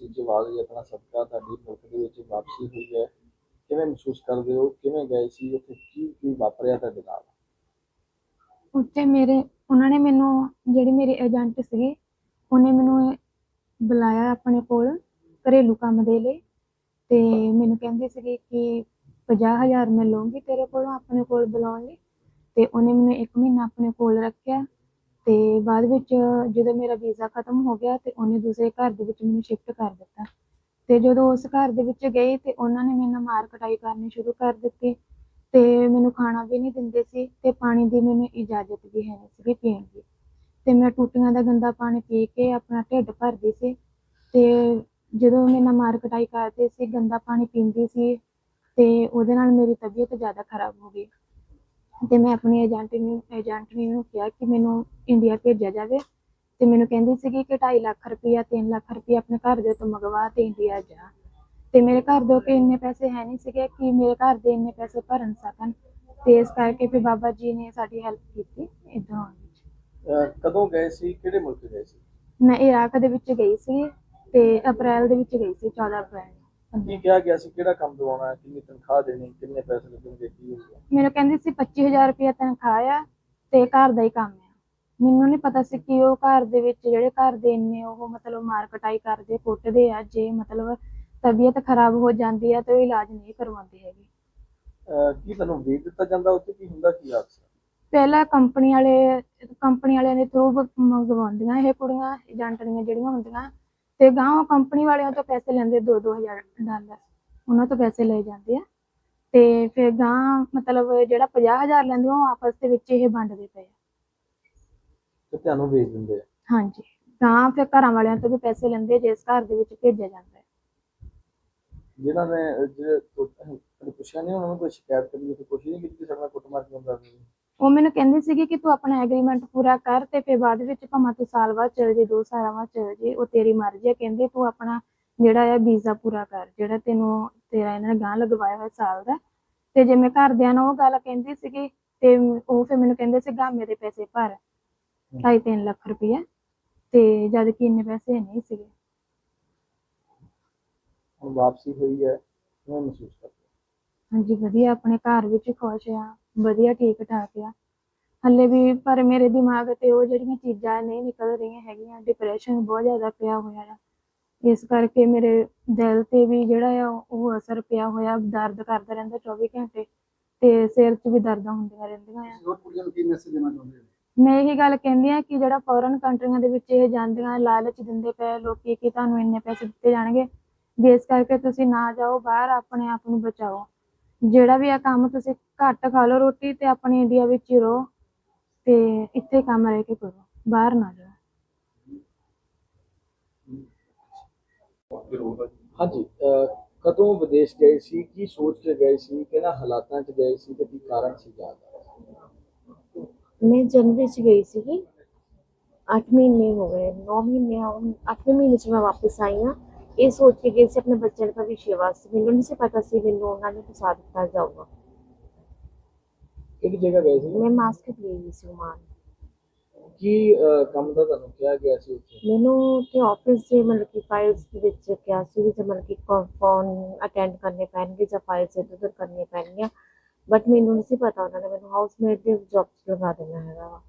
ਸੀਚੇਵਾਲ ਜੀ ਸਦਕਾ ਤੁਹਾਡੀ ਮੁਲਕ ਦੇ ਵਿੱਚ ਵਾਪਸੀ ਹੋਈ ਹੈ। ਕਿਵੇਂ ਮਹਿਸੂਸ ਕਰਦੇ ਹੋ? ਕਿਵੇਂ ਗਏ ਸੀ? ਉੱਥੇ ਕੀ ਕੀ ਵਾਪਰਿਆ ਤੁਹਾਡੇ ਨਾਲ? ਉੱਥੇ ਮੇਰੇ, ਉਹਨਾਂ ਨੇ ਮੈਨੂੰ, ਜਿਹੜੀ ਮੇਰੀ ਏਜੰਟ ਸੀਗੀ, ਉਹਨੇ ਮੈਨੂੰ ਬੁਲਾਇਆ ਆਪਣੇ ਕੋਲ ਘਰੇਲੂ ਕੰਮ ਦੇ ਲਈ ਤੇ ਮੈਨੂੰ ਕਹਿੰਦੇ ਸੀਗੀ ਕਿ 50000 ਮੈਂ ਲਵਾਂਗੀ ਤੇਰੇ ਕੋਲੋਂ ਆਪਣੇ ਕੋਲ ਬੁਲਾਉਣ ਲਈ ਤੇ ਉਹਨੇ ਮੈਨੂੰ 1 ਮਹੀਨਾ ਆਪਣੇ ਕੋਲ ਰੱਖਿਆ। ਤੇ ਬਾਅਦ ਵਿੱਚ ਜਦੋਂ ਮੇਰਾ ਵੀਜ਼ਾ ਖਤਮ ਹੋ ਗਿਆ ਤੇ ਉਹਨੇ ਦੂਸਰੇ ਘਰ ਦੇ ਵਿੱਚ ਮੈਨੂੰ ਸ਼ਿਫਟ ਕਰ ਦਿੱਤਾ। ਤੇ ਜਦੋਂ ਉਸ ਘਰ ਦੇ ਵਿੱਚ ਗਈ ਤੇ ਉਹਨਾਂ ਨੇ ਮੇਰੇ ਨਾਲ ਮਾਰ ਕਟਾਈ ਕਰਨੀ ਸ਼ੁਰੂ ਕਰ ਦਿੱਤੀ ਤੇ ਮੈਨੂੰ ਖਾਣਾ ਵੀ ਨਹੀਂ ਦਿੰਦੇ ਸੀ ਤੇ ਪਾਣੀ ਦੀ ਮੈਨੂੰ ਇਜਾਜ਼ਤ ਵੀ ਹੈ ਨਹੀਂ ਸੀਗੀ ਪੀਣ ਦੀ। ਤੇ ਮੈਂ ਟੂਟੀਆਂ ਦਾ ਗੰਦਾ ਪਾਣੀ ਪੀ ਕੇ ਆਪਣਾ ਢਿੱਡ ਭਰਦੀ ਸੀ ਤੇ ਜਦੋਂ ਮੇਰੇ ਨਾਲ ਮਾਰ ਕਟਾਈ ਕਰਦੇ ਸੀ, ਗੰਦਾ ਪਾਣੀ ਪੀਂਦੀ ਸੀ ਤੇ ਉਹਦੇ ਨਾਲ ਮੇਰੀ ਤਬੀਅਤ ਜ਼ਿਆਦਾ ਖਰਾਬ ਹੋ ਗਈ। ਤੇ ਮੈਂ ਆਪਣੀ ਏਜੰਟ ਨੂੰ ਏਜੰਟ ਨੇ ਕਿਹਾ ਕਿ ਮੈਨੂੰ ਇੰਡੀਆ ਭੇਜਿਆ ਜਾਵੇ ਤੇ ਮੈਨੂੰ ਕਹਿੰਦੀ ਸੀਗੀ ਕਿ 2.5 ਲੱਖ ਰੁਪਇਆ 3 ਲੱਖ ਰੁਪਇਆ ਆਪਣੇ ਘਰ ਦੇ ਤੋਂ ਮੰਗਵਾ ਤੇ ਇੰਡੀਆ ਜਾ। ਤੇ ਮੇਰੇ ਘਰ ਦੇ ਕੋਲ ਇੰਨੇ ਪੈਸੇ ਹੈ ਨਹੀਂ ਸੀਗੇ ਕਿ ਮੇਰੇ ਘਰ ਦੇ ਇੰਨੇ ਪੈਸੇ ਭਰਨ ਸਕਣ। ਤੇ ਇਸ ਕਰਕੇ ਫਿਰ ਬਾਬਾ ਜੀ ਨੇ ਸਾਡੀ ਹੈਲਪ ਕੀਤੀ ਇੱਧਰ ਆਉਣ ਵਿੱਚ। ਕਦੋਂ ਗਏ ਸੀ? ਕਿਹੜੇ ਮੁਲਕ ਗਏ ਸੀ? ਮੈਂ ਇਰਾਕ ਦੇ ਵਿੱਚ ਗਈ ਸੀ ਤੇ ਅਪ੍ਰੈਲ ਦੇ ਵਿੱਚ ਗਈ ਸੀ 14 ਅਪ੍ਰੈਲ ਕੀ ਕਿਹਾ ਗਿਆ ਸੀ? ਕਿਹੜਾ ਕੰਮ ਦਿਵਾਉਣਾ ਹੈ? ਕਿੰਨੀ ਤਨਖਾਹ ਦੇਣੀ ਕਿੰਨੇ ਪੈਸੇ ਲੱਗਣਗੇ? ਕੀ ਹੋਊਗਾ ਮੈਨੂੰ ਕਹਿੰਦੀ ਸੀ 25000 ਰੁਪਇਆ ਤਨਖਾਹ ਆ ਤੇ ਘਰ ਦਾ ਹੀ ਕੰਮ ਆ। ਮੈਨੂੰ ਨਹੀਂ ਪਤਾ ਸੀ ਕਿ ਉਹ ਘਰ ਦੇ ਵਿੱਚ ਜਿਹੜੇ ਘਰ ਦੇ ਇੰਨੇ ਉਹ ਮਤਲਬ ਮਾਰ ਕਟਾਈ ਕਰਦੇ ਕੁੱਟਦੇ ਆ ਜੇ ਮਤਲਬ ਤਬੀਅਤ ਖਰਾਬ ਹੋ ਜਾਂਦੀ ਆ ਤੇ ਉਹ ਇਲਾਜ ਨਹੀਂ ਕਰਵਾਉਂਦੇ ਹੈਗੇ। ਅਹ ਕੀ ਤੁਹਾਨੂੰ ਵੇਚ ਦਿੱਤਾ ਜਾਂਦਾ ਉੱਥੇ? ਕੀ ਹੁੰਦਾ? ਕੀ ਹਾਦਸਾ? ਪਹਿਲਾਂ ਕੰਪਨੀ ਵਾਲੇ ਕੰਪਨੀ ਵਾਲਿਆਂ ਦੇ ਥਰੂ ਮੰਗਵਾਉਂਦੀਆਂ ਇਹ ਕੁੜੀਆਂ ਏਜੰਟ ਦੀਆਂ ਜਿਹੜੀਆਂ ਹੁੰਦੀਆਂ ਤੇ ਗਾਂ ਉਹ ਕੰਪਨੀ ਵਾਲਿਆਂ ਤੋਂ ਪੈਸੇ ਲੈਂਦੇ 2-2000 ਡਾਲਰ। ਉਹਨਾਂ ਤੋਂ ਪੈਸੇ ਲਏ ਜਾਂਦੇ ਆ। ਤੇ ਫਿਰ ਗਾਂ ਮਤਲਬ ਜਿਹੜਾ 50000 ਲੈਂਦੇ ਉਹ ਆਪਸ ਦੇ ਵਿੱਚ ਇਹ ਵੰਡਦੇ ਪਏ ਆ। ਤੇ ਤੁਹਾਨੂੰ ਵੇਚ ਦਿੰਦੇ ਆ। ਹਾਂਜੀ। ਗਾਂ ਫਿਰ ਘਰਾਂ ਵਾਲਿਆਂ ਤੋਂ ਵੀ ਪੈਸੇ ਲੈਂਦੇ ਆ, ਜਿਸ ਘਰ ਦੇ ਵਿੱਚ ਭੇਜਿਆ ਜਾਂਦਾ ਹੈ। ਜਿਨ੍ਹਾਂ ਨੇ ਜਿਹੜੇ ਤੁਹਾਨੂੰ ਪੁੱਛਿਆ ਨਹੀਂ ਉਹਨਾਂ ਨੂੰ ਕੋਈ ਸ਼ਿਕਾਇਤ ਕਰਨੀ ਕੋਈ ਕੋਸ਼ਿਸ਼ ਨਹੀਂ ਕੀਤੀ ਕਿ ਸਾਡਾ ਕੁੱਟਮਾਰ ਕਿਉਂ ਕਰ ਰਹੇ ਹੋ? ਉਹ ਮੈਨੂੰ ਕਹਿੰਦੀ ਸੀਗੀ ਕਿ ਤੂੰ ਆਪਣਾ ਐਗਰੀਮੈਂਟ ਪੂਰਾ ਕਰ ਤੇ ਫਿਰ ਬਾਅਦ ਵਿੱਚ ਭਾਵੇਂ ਤੂੰ ਸਾਲ ਬਾਅਦ ਚਲ ਜੇ ਦੋ ਸਾਲਾਂ ਬਾਅਦ ਚਲ ਜੇ ਉਹ ਤੇਰੀ ਮਰਜ਼ੀ ਹੈ ਕਹਿੰਦੇ ਤੂੰ ਆਪਣਾ ਜਿਹੜਾ ਆ ਵੀਜ਼ਾ ਪੂਰਾ ਕਰ ਜਿਹੜਾ ਤੈਨੂੰ ਤੇਰਾ ਇਹਨਾਂ ਨੇ ਗਾਂ ਲਗਵਾਇਆ ਹੋਇਆ ਸਾਲ ਦਾ। ਤੇ ਜੇ ਮੈਂ ਘਰਦਿਆਂ ਨੂੰ ਉਹ ਗੱਲ ਕਹਿੰਦੀ ਸੀਗੀ ਤੇ ਉਹ ਫਿਰ ਮੈਨੂੰ ਕਹਿੰਦੇ ਸੀ ਗਾ ਮੇਰੇ ਪੈਸੇ ਭਰ ਢਾਈ ਤਿੰਨ ਲੱਖ ਰੁਪਇਆ ਤੇ ਜਦ ਕਿ ਇੰਨੇ ਪੈਸੇ ਨਹੀਂ ਸੀਗੇ। ਹੁਣ ਵਾਪਸੀ ਹੋਈ ਹੈ ਕਿਵੇਂ ਮਹਿਸੂਸ ਕਰਦੇ? ਹਾਂਜੀ ਵਧੀਆ ਆਪਣੇ ਘਰ ਵਿੱਚ ਖੁਸ਼ ਆ। ਵਧੀਆ ਠੀਕ ਠਾਕ ਆ। ਹੱਲੇ ਵੀ ਪਰ ਮੇਰੇ ਦਿਮਾਗ ਤੇ ਉਹ ਜਿਹੜੀਆਂ ਚੀਜ਼ਾਂ ਨਹੀਂ ਨਿਕਲ ਰਹੀਆਂ ਹੈਗੀਆਂ ਡਿਪਰੈਸ਼ਨ ਬਹੁਤ ਜ਼ਿਆਦਾ ਪਿਆ ਹੋਇਆ ਆ। ਇਸ ਕਰਕੇ ਮੇਰੇ ਦਿਲ ਤੇ ਵੀ ਜਿਹੜਾ ਆ ਉਹ ਅਸਰ ਪਿਆ ਹੋਇਆ ਦਰਦ ਕਰਦਾ ਰਹਿੰਦਾ 24 ਘੰਟੇ ਤੇ ਸਿਰ 'ਚ ਵੀ ਦਰਦਾਂ ਹੁੰਦੀਆਂ ਰਹਿੰਦੀਆਂ ਆ। ਹੋਰ ਕੁੜੀਆਂ ਨੂੰ ਕੀ ਮੈਸੇਜ ਦੇਣਾ ਚਾਹੁੰਦੇ ਹੋ? ਮੈਂ ਇਹੀ ਗੱਲ ਕਹਿੰਦੀ ਆ ਕਿ ਜਿਹੜਾ ਫੋਰਨ ਕੰਟਰੀਆਂ ਦੇ ਵਿੱਚ ਇਹ ਜਾਂਦੀਆਂ ਲਾਲਚ ਦਿੰਦੇ ਪਏ ਲੋਕੀ ਕਿ ਤੁਹਾਨੂੰ ਇੰਨੇ ਪੈਸੇ ਦਿੱਤੇ ਜਾਣਗੇ ਵੀ ਇਸ ਕਰਕੇ ਤੁਸੀਂ ਨਾ ਜਾਓ ਬਾਹਰ ਆਪਣੇ ਆਪ ਨੂੰ ਬਚਾਓ। ਜਿਹੜਾ ਵੀ ਆ ਕੰਮ ਤੁਸੀਂ ਘੱਟ ਖਾ ਲਓ ਰੋਟੀ ਤੇ ਆਪਣੇ ਇੰਡੀਆ ਵਿੱਚ ਹੀ ਰਹੋ ਤੇ ਇੱਥੇ ਕੰਮ ਰਹਿ ਕੇ ਕਰੋ ਬਾਹਰ ਨਾ ਜਾਓ। ਹਾਂਜੀ ਕਦੋਂ ਵਿਦੇਸ਼ ਗਏ ਸੀ ਕੀ ਸੋਚ ਕੇ ਗਏ ਸੀ ਕਿਹਨਾਂ ਹਾਲਾਤਾਂ 'ਚ ਗਏ ਸੀ ਤੇ ਕੀ ਕਾਰਨ ਸੀ ਜਾਣ ਦਾ ਮੈਂ ਜਨਵਰੀ ਚ ਗਈ ਸੀਗੀ। 8 ਮਹੀਨੇ ਹੋ ਗਏ 9 ਮਹੀਨੇ ਹੁਣ 8ਵੇਂ ਮਹੀਨੇ ਚ ਮੈਂ ਵਾਪਸ ਆਈ ਹਾਂ। ਇਹ ਸੋਚ ਕੇ ਗਈ ਸੀ ਆਪਣੇ ਬੱਚਿਆਂ ਦੇ ਭਵਿੱਖ ਵਾਸਤੇ। ਮੈਨੂੰ ਨਹੀਂ ਸੀ ਪਤਾ ਸੀ ਮੈਨੂੰ ਉਹਨਾਂ ਨੇ ਫਸਾ ਦਿੱਤਾ ਜਾਊਗਾ। ਕਿਹੜੀ ਜਗ੍ਹਾ ਗਏ ਸੀ? ਮੈਂ ਮਾਸਕਟ ਲਈ ਹੋਈ ਸੀ ਉਮਾਨ। ਕੀ ਅਹ ਕੰਮ ਦਾ ਤੁਹਾਨੂੰ ਕਿਹਾ ਗਿਆ ਸੀ ਉੱਥੇ? ਮੈਨੂੰ ਤੇ ਆਫਿਸ ਦੇ ਮਤਲਬ ਕਿ ਫਾਈਲਸ ਦੇ ਵਿੱਚ ਕਿਹਾ ਸੀ ਵੀ ਜੇ ਮਤਲਬ ਕਿ ਫੋਨ ਅਟੈਂਡ ਕਰਨੇ ਪੈਣਗੇ ਜਾਂ ਫਾਈਲਸ ਇੱਧਰ ਉੱਧਰ ਕਰਨੀਆਂ ਪੈਣਗੀਆਂ। ਬਟ ਮੈਨੂੰ ਨਹੀਂ ਸੀ ਪਤਾ ਉਹਨਾਂ ਨੇ ਮੈਨੂੰ ਹਾਊਸਮੇਟ ਦੇ ਜੌਬ 'ਚ ਲਗਾ ਦੇਣਾ ਹੈਗਾ ਵਾ।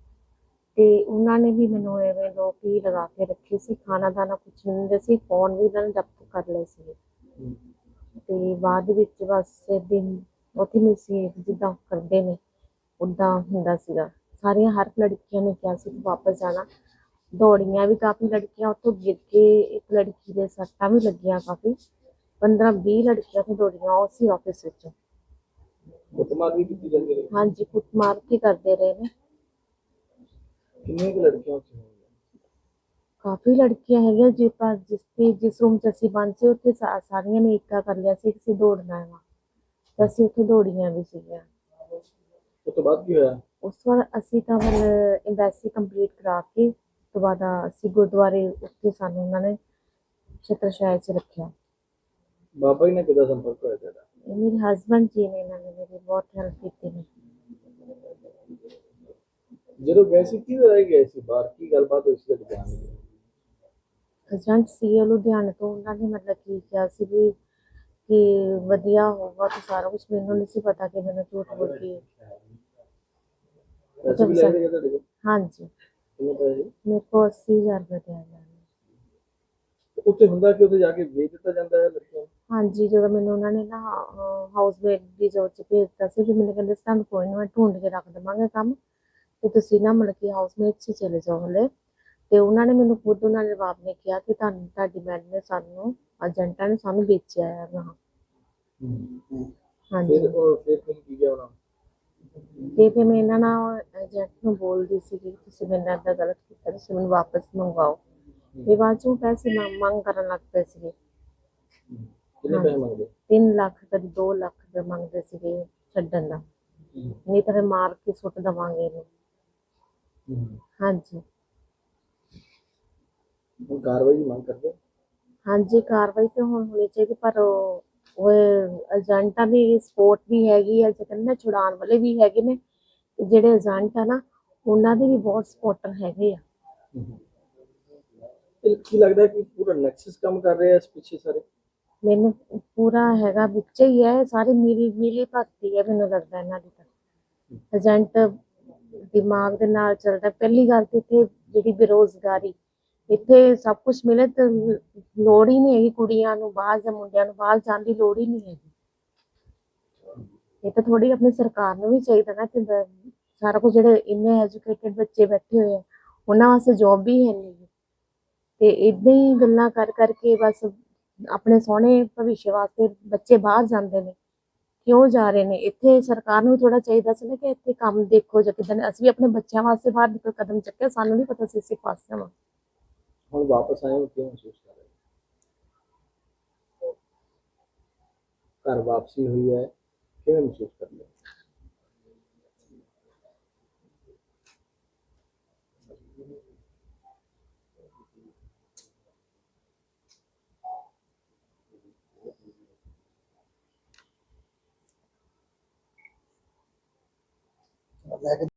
ਤੇ ਉਹਨਾਂ ਨੇ ਵੀ ਮੈਨੂੰ ਐਵੇਂ ਲੋਕ ਹੀ ਲਗਾ ਕੇ ਰੱਖੇ ਸੀ ਖਾਣਾ ਦਾਣਾ ਕੁਝ ਨਹੀਂ ਦਿੰਦੇ ਸੀ ਫੋਨ ਵੀ ਉਹਨਾਂ ਨੇ ਜ਼ਬਤ ਕਰ ਲਏ ਸੀ। ਤੇ ਬਾਅਦ ਵਿੱਚ ਬਸ ਦਿਨ ਉੱਥੇ ਨੂੰ ਸੀ ਜਿੱਦਾਂ ਕਰਦੇ ਨੇ ਉਦਾਂ ਹੁੰਦਾ ਸੀਗਾ। ਸਾਰੀਆਂ ਹਰ ਲੜਕੀਆਂ ਨੇ ਕਿਹਾ ਸੀ ਕਿ ਵਾਪਸ ਜਾਣਾ। ਦੌੜੀਆਂ ਵੀ ਕਾਫੀ ਲੜਕੀਆਂ ਉੱਥੋਂ ਗਿਰ ਕੇ ਇੱਕ ਲੜਕੀ ਦੇ ਸੱਟਾਂ ਵੀ ਲੱਗੀਆਂ ਕਾਫੀ। 15 20 ਲੜਕੀਆਂ ਤੋਂ ਦੌੜੀਆਂ ਉਸੇ ਆਫਿਸ ਵਿੱਚ। ਕੁੱਟਮਾਰ ਵੀ ਕੀਤੀ ਜਾਂਦੀ ਰਹੀ। ਹਾਂਜੀ ਕੁੱਟਮਾਰ ਕੇ ਕਰਦੇ ਰਹੇ ਨੇ। ਕਿੰਨੀਆਂ ਕੁ ਲੜਕੀਆਂ ਉੱਥੇ ਹੋਣਗੀਆਂ? ਕਾਫੀ ਲੜਕੀਆਂ ਹੈਗੀਆਂ ਜਿਸ ਪਰ ਜਿਸ ਤੇ ਜਿਸ ਰੂਮ ਚ ਅਸੀਂ ਬੰਦ ਸੀ ਉੱਥੇ ਸਾ- ਸਾਰੀਆਂ ਨੇ ਇੱਕਾ ਕਰ ਲਿਆ ਸੀ ਕਿ ਅਸੀਂ ਦੌੜਨਾ ਹੈ ਤਾਂ ਅਸੀਂ ਉੱਥੇ ਦੌੜੀਆਂ ਵੀ ਸੀਗੀਆਂ। ਉਸ ਤੋਂ ਬਾਅਦ ਕੀ ਹੋਇਆ? ਉਸ ਵਾਰ ਅਸੀਂ ਤਾਂ ਫਿਰ ਐਮਬੈਸੀ ਕੰਪਲੀਟ ਕਰਾ ਕੇ ਉਸ ਤੋਂ ਬਾਅਦ ਅਸੀਂ ਗੁਰਦੁਆਰੇ ਉੱਥੇ ਸਾਨੂੰ ਉਹਨਾਂ ਨੇ ਛਤਰਛਾਇਆ 'ਚ ਰੱਖਿਆ। ਬਾਬਾ ਜੀ ਨਾਲ ਕਿੱਦਾਂ ਸੰਪਰਕ ਹੋਇਆ ਤੁਹਾਡਾ? ਇਹ ਮੇਰੇ ਹਸਬੰਡ ਜੀ ਨੇ ਇਹਨਾਂ ਨੇ ਮੇਰੀ ਬਹੁਤ ਹੈਲਪ ਕੀਤੀ ਨੇ। ਜਦੋਂ ਗਏ ਸੀ ਕਿਹਦੇ ਰਾਹੀਂ ਗਏ ਸੀ ਬਾਹਰ? ਕੀ ਗੱਲਬਾਤ ਹੋਈ ਸੀ ਬਿਆਨ ਵਿੱਚ ਏਜੰਟ ਸੀ ਉਹ ਲੁਧਿਆਣੇ ਤੋਂ ਉਹਨਾਂ ਨੇ ਮਤਲਬ ਕੀ ਕਿਹਾ ਸੀ ਵੀ ਕਿ ਵਧੀਆ ਹੋਊਗਾ ਤੇ ਸਾਰਾ ਕੁਝ ਮੈਨੂੰ ਨਹੀਂ ਸੀ ਪਤਾ ਕਿ ਮੈਨੂੰ ਝੂਠ ਬੋਲ ਕੇ ਪੈਸੇ ਵੀ ਲੈ ਗਏ ਤੁਹਾਡੇ ਕੋਲ? ਹਾਂਜੀ। ਕਿੰਨੇ ਪੈਸੇ? ਮੇਰੇ ਕੋਲ 80000 ਰੁਪਏ ਜਾਣਾ। ਉੱਥੇ ਹੁੰਦਾ ਕਿ ਉੱਥੇ ਜਾ ਕੇ ਵੇਚ ਦਿੱਤਾ ਜਾਂਦਾ ਹੈ ਲੜਕੀਆਂ ਨੂੰ? ਹਾਂਜੀ ਜਦੋਂ ਮੈਨੂੰ ਉਹਨਾਂ ਨੇ ਨਾ ਹਾਊਸਮੇਟ ਦੀ ਜੋਬ 'ਚ ਭੇਜਤਾ ਸੀ ਫਿਰ ਮੈਨੂੰ ਕਹਿੰਦੇ ਸੀ ਤੁਹਾਨੂੰ ਕੋਈ ਨਾ ਮੈਂ ਢੂੰਡ ਕੇ ਰੱਖ ਦੇਵਾਂਗੇ ਕੰਮ। ਤੇ ਤੁਸੀਂ ਨਾ ਮਤਲਬ ਕਿ ਹਾਊਸਮੇਟ 'ਚ ਹੀ ਚਲੇ ਜਾਓ ਹਲੇ। ਤੇ ਉਹਨਾਂ ਨੇ ਮੈਨੂੰ ਖੁਦ ਉਹਨਾਂ ਨੇ ਜਵਾਬ ਨੇ ਕਿਹਾ ਕਿ ਤੁਹਾਨੂੰ ਤੁਹਾਡੀ ਮੈਡਮ ਨੇ ਸਾਨੂੰ ਏਜੰਟਾਂ ਨੇ ਸਾਨੂੰ ਵੇਚਿਆ ਹੈ ਨਾ। ਹਾਂਜੀ। ਫਿਰ ਉਹ ਫਿਰ ਤੁਸੀਂ ਕੀ ਕਿਹਾ ਉਹਨਾਂ ਨੂੰ? ਤੇ ਫਿਰ ਮੈਂ ਇਹਨਾਂ ਨਾਲ ਏਜੰਟ ਨੂੰ ਬੋਲਦੀ ਸੀ ਕਿ ਤੁਸੀਂ ਮੇਰੇ ਨਾਲ ਗਲਤ ਕੀਤਾ ਤੁਸੀਂ ਮੈਨੂੰ ਵਾਪਸ ਮੰਗਵਾਓ। ਤੇ ਬਾਅਦ ਚੋਂ ਪੈਸੇ ਮੰਗ ਮੰਗ ਕਰਨ ਲੱਗ ਪਏ ਸੀਗੇ। ਕਿੰਨੇ ਪੈਸੇ ਮੰਗਦੇ? 3 ਲੱਖ ਕਦੀ 2 ਲੱਖ ਰੁਪਏ ਮੰਗਦੇ ਸੀਗੇ ਛੱਡਣ ਦਾ। ਨਹੀਂ ਤਾਂ ਮਾਰ ਕੇ ਸੁੱਟ ਦਵਾਂਗੇ ਇਹਨੂੰ। ਹਾਂਜੀ। ਹੁਣ ਕਾਰਵਾਈ ਦੀ ਮੰਗ ਕਰਦੇ ਹੋ? ਹਾਂਜੀ ਕਾਰਵਾਈ ਤੇ ਹੁਣ ਹੋਣੀ ਚਾਹੀਦੀ ਪਰ ਉਹ ਉਹ ਏਜੰਟਾਂ ਦੀ ਸਪੋਰਟ ਵੀ ਹੈਗੀ ਹੈ ਜੇ ਕਹਿੰਦੇ ਨਾ ਛੁਡਾਉਣ ਵਾਲੇ ਵੀ ਹੈਗੇ ਨੇ ਤੇ ਜਿਹੜੇ ਏਜੰਟ ਆ ਨਾ ਉਹਨਾਂ ਦੇ ਵੀ ਬਹੁਤ ਸਪੋਰਟਰ ਹੈਗੇ ਆ। ਕੀ ਲੱਗਦਾ ਕਿ ਪੂਰਾ ਨੈਕਸਸ ਕੰਮ ਕਰ ਰਿਹਾ ਇਸ ਪਿੱਛੇ ਸਾਰੇ? ਮੈਨੂੰ ਪੂਰਾ ਹੈਗਾ ਵਿੱਚ ਹੀ ਹੈ ਸਾਰੇ ਮਿਲੀ ਮਿਲੀ ਭਗਤੀ ਹੈ ਮੈਨੂੰ ਲੱਗਦਾ ਇਹਨਾਂ ਦੀ ਤਾਂ। ਏਜੰਟ ਦਿਮਾਗ ਦੇ ਨਾਲ ਚੱਲਦਾ ਪਹਿਲੀ ਗੱਲ ਤੇ ਇੱਥੇ ਜਿਹੜੀ ਬੇਰੋਜ਼ਗਾਰੀ, ਇੱਥੇ ਸਭ ਕੁਝ ਮਿਲੇ ਤੇ ਲੋੜ ਹੀ ਨਹੀਂ ਹੈਗੀ ਕੁੜੀਆਂ ਨੂੰ ਬਾਹਰ ਜਾਂ ਮੁੰਡਿਆਂ ਨੂੰ, ਬਾਹਰ ਜਾਣ ਦੀ ਲੋੜ ਹੀ ਨਹੀਂ ਹੈਗੀ। ਇਹ ਤਾਂ ਥੋੜੀ ਆਪਣੀ ਸਰਕਾਰ ਨੂੰ ਵੀ ਚਾਹੀਦਾ ਨਾ ਕਿ ਸਾਰਾ ਕੁਝ ਜਿਹੜੇ ਇੰਨੇ ਐਜੂਕੇਟਿਡ ਬੱਚੇ ਬੈਠੇ ਹੋਏ ਆ, ਉਹਨਾਂ ਵਾਸਤੇ ਜੌਬ ਵੀ ਹੈ ਨਹੀਂ। ਤੇ ਇਦਾਂ ਹੀ ਗੱਲਾਂ ਕਰ ਕਰਕੇ ਬਸ ਆਪਣੇ ਸੋਹਣੇ ਭਵਿੱਖ ਵਾਸਤੇ ਬੱਚੇ ਬਾਹਰ ਜਾਂਦੇ ਨੇ। ਕਿਉਂ ਜਾ ਰਹੇ ਨੇ? ਇੱਥੇ ਸਰਕਾਰ ਨੂੰ ਥੋੜਾ ਚਾਹੀਦਾ ਸੀ ਨਾ ਕਿ ਇੱਥੇ ਕੰਮ ਦੇਖੋ ਜਾਂ ਕਿਦਾਂ ਅਸੀਂ ਵੀ ਆਪਣੇ ਬੱਚਿਆਂ ਵਾਸਤੇ ਬਾਹਰ ਨਿਕਲ ਕਦਮ ਚੱਕਿਆ। ਸਾਨੂੰ ਨਹੀਂ ਪਤਾ ਸੀ ਅਸੀਂ ਫਸ ਜਾਵਾਂ। ਹੁਣ ਵਾਪਸ ਆਏ ਹੋ, ਕਿਉਂ ਮਹਿਸੂਸ ਕਰ ਰਹੇ ਹੋ? ਘਰ ਵਾਪਸੀ ਹੋਈ ਹੈ, ਕਿਵੇਂ ਮਹਿਸੂਸ ਕਰ ਰਹੇ ਹੋ ਲੈ ਕੇ